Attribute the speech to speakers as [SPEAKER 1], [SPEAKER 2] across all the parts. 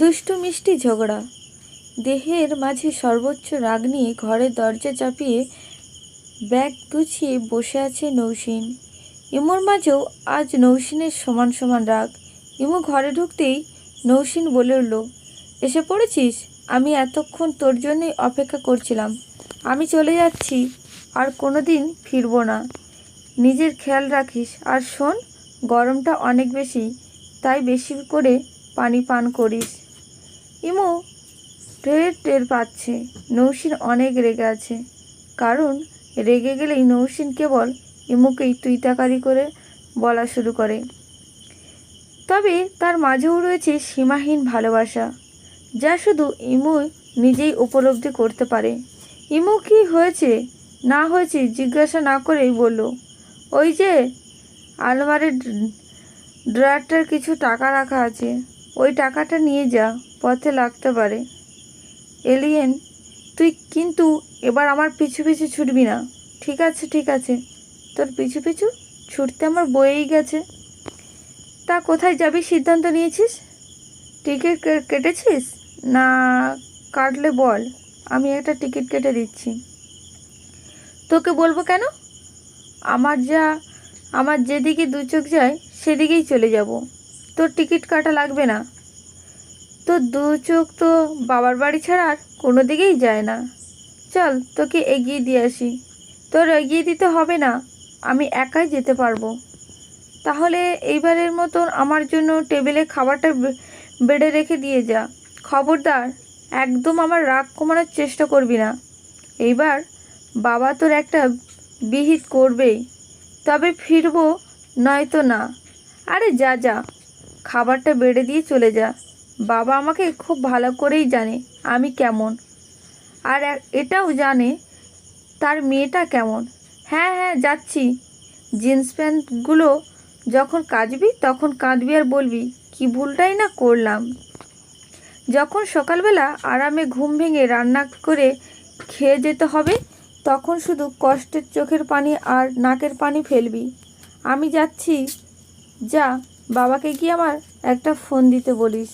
[SPEAKER 1] দুষ্টু মিষ্টি ঝগড়া। দেহের মাঝে সর্বোচ্চ রাগ নিয়ে ঘরের দরজা চাপিয়ে ব্যাগ গুছিয়ে বসে আছে নৌসিন। ইমুর মাঝেও আজ নৌসিনের সমান সমান রাগ। ইমু ঘরে ঢুকতেই নৌসিন বলে উঠল, এসে পড়েছিস? আমি এতক্ষণ তোর জন্যই অপেক্ষা করছিলাম। আমি চলে যাচ্ছি, আর কোনো দিন ফিরবো না। নিজের খেয়াল রাখিস। আর শোন, গরমটা অনেক বেশি, তাই বেশি করে পানি পান করিস। ইমু টের টের পাচ্ছে, নৌসিন অনেক রেগে আছে। কারণ রেগে গেলেই নৌসিন কেবল ইমুকেই তুই তাকারি করে বলা শুরু করে। তবে তার মাঝেও রয়েছে সীমাহীন ভালোবাসা, যা শুধু ইমু নিজেই উপলব্ধি করতে পারে। ইমু কি হয়েছে, না হয়েছে জিজ্ঞাসা না করেই বলল, ওই যে আলমারির ড্রয়ারটার কিছু টাকা রাখা আছে, ওই টাকাটা নিয়ে যা। পথে লাগতে পারে। এলিয়েন, তুই কিন্তু এবার আমার পিছু পিছু ছুটবি না। ঠিক আছে ঠিক আছে। তোর পিছু পিছু ছুটতে আমার বয়েই গেছে। তা কোথায় যাবি সিদ্ধান্ত নিয়েছিস? টিকিট কেটেছিস? না, কাটলে বল। আমি একটা টিকিট কেটে দিচ্ছি। তোকে বলব কেন? আমার যা, আমার যেদিকে দু চোখ যায়, সেদিকেই চলে যাব। তোর টিকিট কাটা লাগবে না। তোর দু চোখ তো বাবার বাড়ি ছাড়া আর কোনো দিকেই যায় না। চল, তোকে এগিয়ে দিয়ে আসি। তোর এগিয়ে দিতে হবে না, আমি একাই যেতে পারব। তাহলে এইবারের মতন আমার জন্য টেবিলে খাবারটা বেড়ে রেখে দিয়ে যা। খবরদার, একদম আমার রাগ কমানোর চেষ্টা করবি না। এইবার বাবা তোর একটা বিহিত করবেই। তবে ফিরবো নয়তো না। আরে যা যা। খাবারটা বেড়ে দিয়ে চলে যা। বাবা আমাকে খুব ভালো করেই জানে আমি কেমন। আর এটাও জানে তার মেয়েটা কেমন। হ্যাঁ হ্যাঁ যাচ্ছি। জিন্স প্যান্টগুলো যখন কাচবি, তখন কাঁদবি আর বলবি, কি ভুলটাই না করলাম? যখন সকালবেলা আরামে ঘুম ভেঙে রান্না করে খেয়ে যেতে হবে, তখন শুধু কষ্টের চোখের পানি আর নাকের পানি ফেলবি। আমি যাচ্ছি। যা, বাবাকে গিয়ে আমার একটা ফোন দিতে বলিস।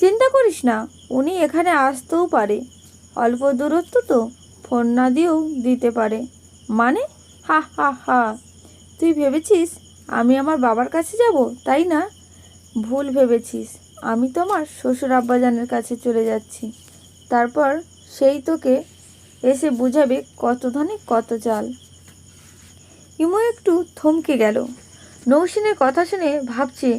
[SPEAKER 1] চিন্তা করিস না, উনি এখানে আসতেও পারে। অল্প দূরত্ব তো, ফোন না দিয়েও দিতে পারে। মানে? হা হা হা। তুই ভেবেছিস আমি আমার বাবার কাছে যাব, তাই না? ভুল ভেবেছিস, আমি তো আমার শ্বশুর আব্বাজানের কাছে চলে যাচ্ছি। তারপর সেই তোকে এসে বুঝাবে কত ধনে কত চাল ইমু একটু থমকে গেল। নৌসিনের কথা শুনে ভাবছে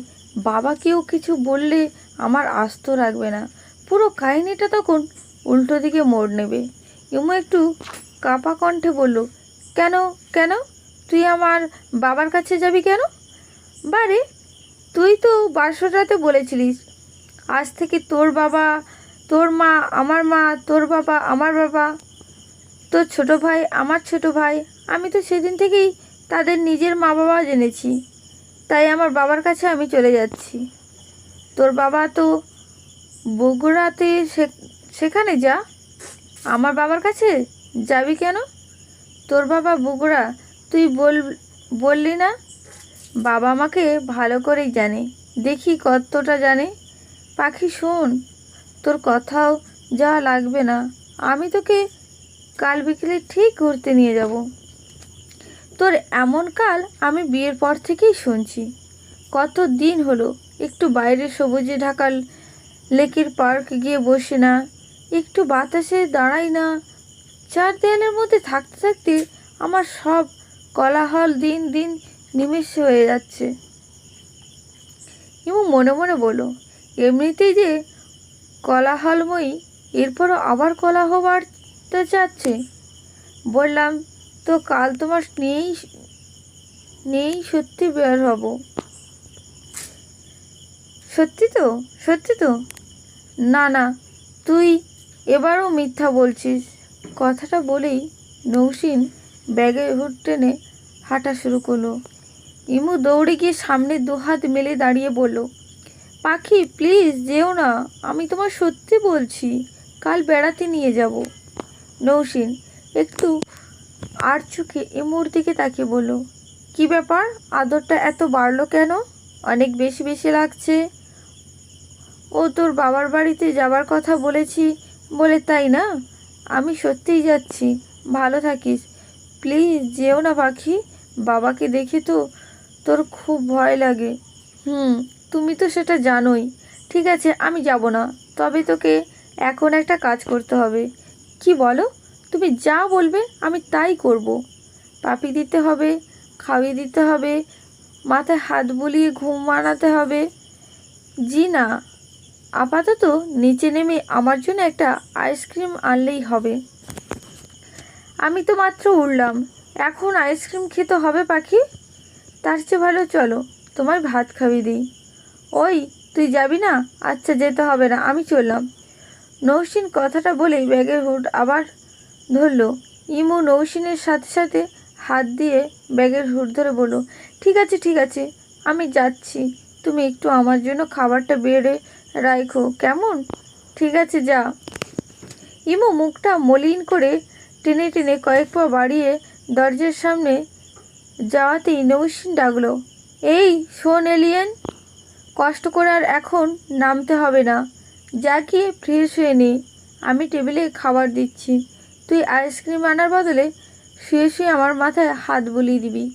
[SPEAKER 1] বাবা কেউ কিছু বললে আমার আস্ত রাখবে না। পুরো কাহিনীটা তখন উল্টো দিকে মোড় নেবে। ইমু একটু কাপা কণ্ঠে বলল, কেন কেন? তুই আমার বাবার কাছে যাবি কেন? বারে, তুই তো বাসরাতে বলেছিলিস, আজ থেকে তোর বাবা, তোর মা, আমার মা, তোর বাবা, আমার বাবা, তোর ছোট ভাই, আমার ছোট ভাই, আমি তো সেদিন থেকেই তাদের নিজের মা বাবা জেনেছি। তাই আমার বাবার কাছে আমি চলে যাচ্ছি। তোর বাবা তো বগুড়াতে সেখানে যা। আমার বাবার কাছে যাবি কেন? তোর বাবা বগুড়া, তুই বল, বললি না? বাবা আমাকে ভালো করেই জানে। দেখি কতটা জানে। পাখি, শোন, তোর কথাও যা লাগবে না। আমি তোকে কাল বিকেলে ঠিক ঘুরতে নিয়ে যাব। তোর এমন কাল আমি বিয়ের পর থেকেই শুনছি। কত দিন হলো? একটু বাইরে সবুজে ঢাকা লেকের পার্ক গিয়ে বসে না। একটু বাতাসে দাঁড়াই না। চার দেয়ালের মধ্যে থাকতে থাকতে আমার সব কলাহল দিন দিন নিমেষ হয়ে যাচ্ছে। ইমু মনে মনে বলো, এমনিতেই যে কলাহলময়ী, এরপরও আবার কলাহ বাড়তে চাচ্ছে? বললাম, তো কাল তোমার নেই নেই সত্যি বের হব। সত্যি তো? সত্যি তো? না না, তুই এবারও মিথ্যা বলছিস। কথাটা বলেই নৌসিন ব্যাগে হুট টেনে হাঁটা শুরু করল। ইমু দৌড়ে গিয়ে সামনে দুহাত মেলে দাঁড়িয়ে বলল, পাখি, প্লিজ যেও না, আমি তোমার সত্যি বলছি, কাল বেড়াতে নিয়ে যাব। নৌসিন একটু আর চোখে ইমুর দিকে তাকিয়ে বলল, কি ব্যাপার? আদরটা এত বাড়লো কেন? অনেক বেশি বেশি লাগছে। ও তোর বাবার বাড়িতে যাবার কথা বলেছি বলে তাই না? আমি সত্যিই যাচ্ছি। ভালো থাকিস। প্লিজ যেও না পাখি। বাবাকে দেখে তো তোর খুব ভয় লাগে। হুম, তুমি তো সেটা জানোই। ঠিক আছে, আমি যাব না। তবে তোকে এখন একটা কাজ করতে হবে। কি বলো? তুমি যা বলবে আমি তাই করব। পাপি দিতে হবে খাইয়ে দিতে হবে, মাথায় হাত বুলিয়ে ঘুম মানাতে হবে। জি না। আপাতত নিচে নেমে আমার জন্য একটা আইসক্রিম আনলেই হবে। আমি তো মাত্র উঠলাম। এখন আইসক্রিম খেতে হবে, পাখি? তার চেয়ে ভালো চলো, তোমায় ভাত খাবি দিই। ওই, তুই যাবি না? আচ্ছা যেতে হবে না, আমি চললাম। নৌসিন কথাটা বলেই ব্যাগের হুড আবার ধরলো। ইমু নৌসিনের সাথে সাথে হাত দিয়ে ব্যাগের হুড ধরে বলল, ঠিক আছে ঠিক আছে, আমি যাচ্ছি। তুমি একটু আমার জন্য খাবারটা বেড়ে রাখো কেমন? ঠিক আছে, যা। ইমু মুখটা মলিন করে টেনে টেনে কয়েক পা বাড়িয়ে দরজার সামনে যাওয়াতেই নৌসিন ডাকলো, এই, শোন, এলিয়েন, কষ্ট করে আর এখন নামতে হবে না। যা গিয়ে ফ্রেশ হয়ে নে, আমি টেবিলে খাবার দিচ্ছি। তুই আইসক্রিম আনার বদলে শুয়ে শুয়ে আমার মাথায় হাত বুলিয়ে দিবি।